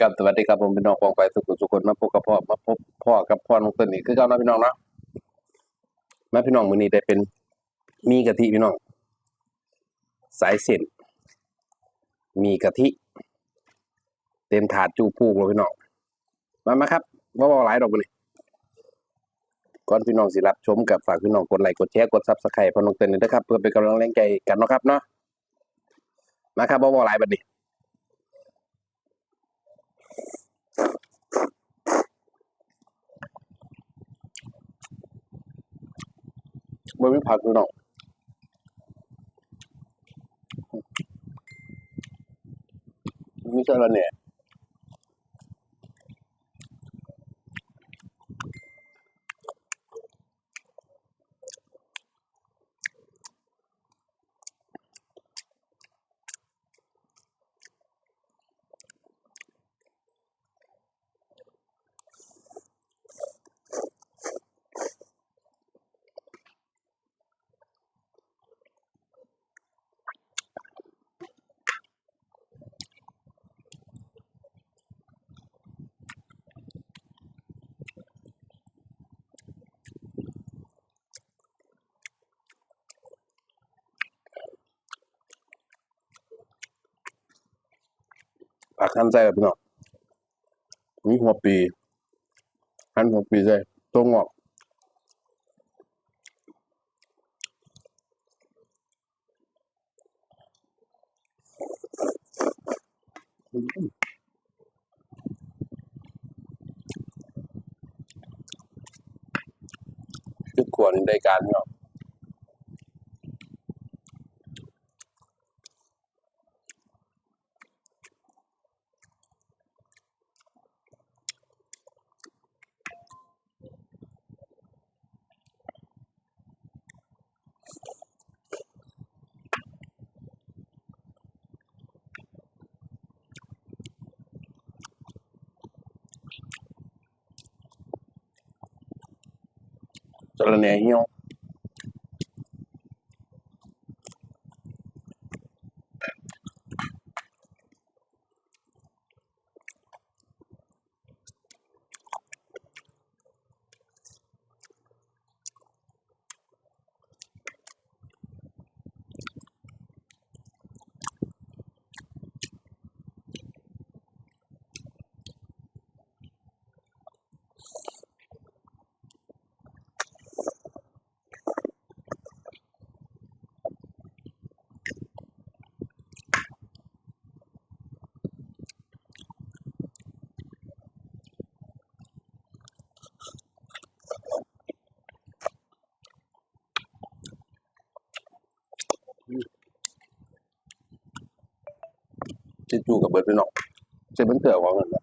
กับสวัสดีครับผมพี่น้องกองไปสุขสุขคนมาพบกับพ่อมาพบพ่อกับพ่อน้องต้นนี่คือเก่านะพี่น้องนาะมาพี่น้องมือนี้ได้เป็นมีกะทิพี่น้อง สายเส้นมีกะทิ เต็มถาดจูปูกเลยพี่น้องมามาครับบ่บ่หลายดอกมื้อนี้ก่อนพี่น้องสิรับชมกับฝากพี่น้องกดไลค์กดแชร์กด Subscribe พ่อน้องเต้นนี่นะครับเพื่อเป็นกำลังแรงใจกันนะครับเนาะมาครับบ่บ่หลายบัดนี้ บ่มีผักพี่น้องมีสาระแหน่ ผักหั่นใส่ครับพี่น้องมีหัวปีหันหัวปีใส่ตัวงอกอืมพริกขวดนี่ได้การพี่น้องสาะ แห จิจูกับเบิร์ดพี่น้องเจ็บเป็นเตือของเงินนะ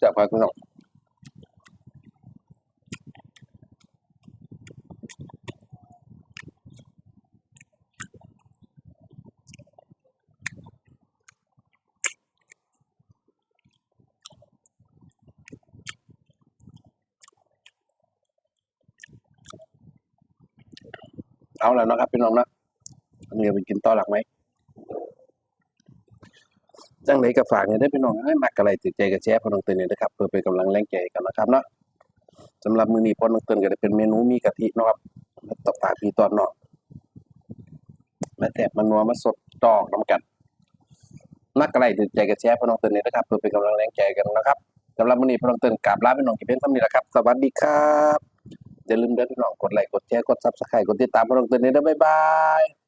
dạ phải cũng rộng เอาแล้วนะครับพี่น้องนะอันนี้เอาไปกินต่อหลังไหมจังไหนก็ฝากเนี่ยได้พี่น้องให้มักอะไรติดใจกับแชร์พอน้องเตือนเนี่ยนะครับเพื่อเป็นกำลังแรงใจกันนะครับเนาะสำหรับมือนี้พอน้องเตือนก็ได้เป็นเมนูมีกะทินะครับต่อปากพี่ตอนเนาะมาแทบมันนัวมาสดดอกน้ำกันมักอะไรติดใจกับแชร์พอน้องเตือนเนี่ยนะครับเพื่อเป็นกำลังแรงใจกันนะครับสำหรับมือนี้พอน้องเตือนกราบลาพี่น้องกินเพียงเท่านี้แหละครับ สวัสดีครับ อย่าลืมเด้อพี่น้องกดไลค์กดแชร์กดซับสไครต์กดติดตามพอน้องเตือนเนี่ยเด้อบ๊ายบาย